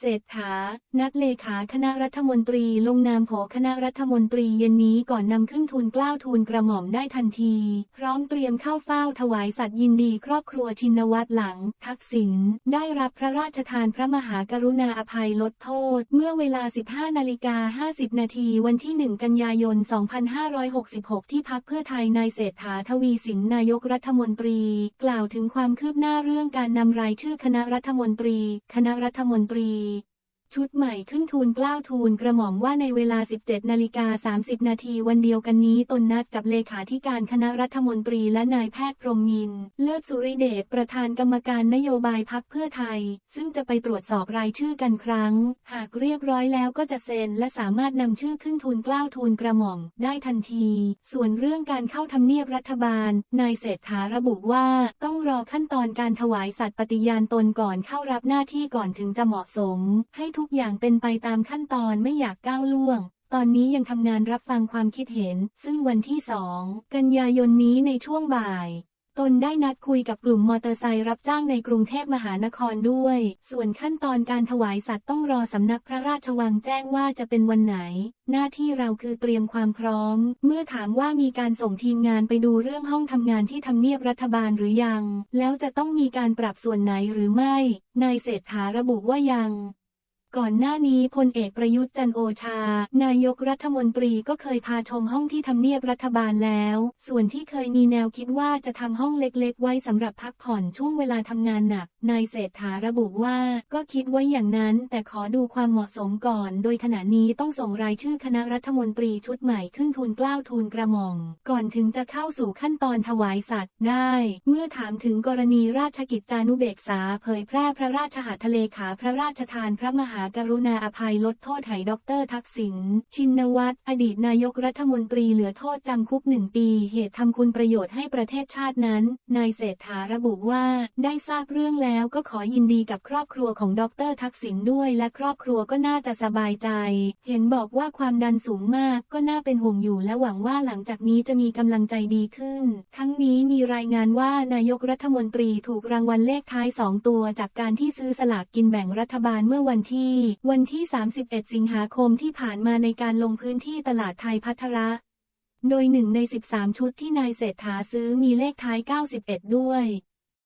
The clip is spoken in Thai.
เศรษฐา นัดเลขาคณะรัฐมนตรีลงนามโผคณะรัฐมนตรีเย็นนี้ก่อนนำขึ้นทูลเกล้าวทูลกระหม่อมได้ทันที พร้อมเตรียมเข้าเฝ้าถวายสัตย์ยินดีครอบครัวชินวัตรหลัง ทักษิณได้รับพระราชทานพระมหากรุณาอภัยลดโทษ เมื่อเวลา 15นาฬิกา50 นาทีวันที่ 1 กันยายน 2566 ที่พักเพื่อไทยนายเศรษฐาทวีสินนายกรัฐมนตรี กล่าวถึงความคืบหน้าเรื่องการนำรายชื่อคณะรัฐมนตรี คณะรัฐมนตรี ชุดใหม่ขึ้นทูลกล้าวทูลกระหม่อมว่าในเวลา 17 นาฬิกา 30 นาทีวันเดียวกันนี้ตนนัดกับเลขาธิการคณะรัฐมนตรีและนายแพทย์พรมมิน เลิศสุริเดชประธานกรรมการนโยบายพักเพื่อไทย ซึ่งจะไปตรวจสอบรายชื่อกันครั้ง หากเรียบร้อยแล้วก็จะเซ็นและสามารถนำชื่อขึ้นทูลกล้าวทูลกระหม่อมได้ทันที ส่วนเรื่องการเข้าทำเนียบรัฐบาล นายเศรษฐาระบุว่าต้อง รอขั้นตอนการถวายสัตย์ปฏิญาณตนก่อนเข้ารับหน้าที่ก่อนถึงจะเหมาะสม ให้ทุกอย่างเป็นไปตามขั้นตอนไม่อยากก้าวล่วงตอนนี้ยังทำงานรับฟังความคิดเห็น ซึ่งวันที่ 2 กันยายนนี้ในช่วงบ่าย ตนได้นัดคุยกับกลุ่มมอเตอร์ไซค์รับจ้างในกรุงเทพมหานครด้วย ส่วนขั้นตอนการถวายสัตว์ต้องรอสำนักพระราชวังแจ้งว่าจะเป็นวันไหน หน้าที่เราคือเตรียมความพร้อม เมื่อถามว่ามีการส่งทีมงานไปดูเรื่องห้องทำงานที่ทำเนียบรัฐบาลหรือยัง แล้วจะต้องมีการปรับส่วนไหนหรือไม่ นายเศรษฐาระบุว่ายัง ก่อนหน้านี้พลเอกประยุทธ์จันโอชา นายกรัฐมนตรีก็เคยพาชมห้องที่ทำเนียบรัฐบาลแล้ว ส่วนที่เคยมีแนวคิดว่าจะทำห้องเล็กๆ ไว้สำหรับพักผ่อนช่วงเวลาทำงานหนัก นายเศรษฐาระบุว่าก็คิดไว้อย่างนั้น แต่ขอดูความเหมาะสมก่อน โดยขณะนี้ต้องส่งรายชื่อคณะรัฐมนตรีชุดใหม่ขึ้นทูลเกล้าทูลกระหม่อม ก่อนถึงจะเข้าสู่ขั้นตอนถวายสัตว์ได้ เมื่อถามถึงกรณีราชกิจจานุเบกษาเผยแพร่พระราชหัตถเลขาพระราชทานพระมหากรุณาอภัยลดโทษให้ดรทักษิณ ชินวัตร อดีตนายกรัฐมนตรีเหลือโทษจำคุกหนึ่งปี เหตุทำคุณประโยชน์ให้ประเทศชาตินั้น นายเศรษฐาระบุว่า ได้ทราบเรื่องแล้วก็ขอยินดีกับครอบครัวของดรทักษิณด้วยและครอบครัวก็น่าจะสบายใจ เห็นบอกว่าความดันสูงมากก็น่าเป็นห่วงอยู่และหวังว่าหลังจากนี้จะมีกำลังใจดีขึ้น ทั้งนี้มีรายงานว่านายกรัฐมนตรีถูกรางวัลเลขท้ายสองตัวจากการที่ซื้อสลากกินแบ่งรัฐบาลเมื่อวันที่ที่ วันที่ 31 สิงหาคมที่ผ่านมาในการลงพื้นที่ตลาดไทยพัทระ โดยหนึ่งใน 13 ชุดที่นายเศรษฐาซื้อมีเลขท้าย 91 ด้วย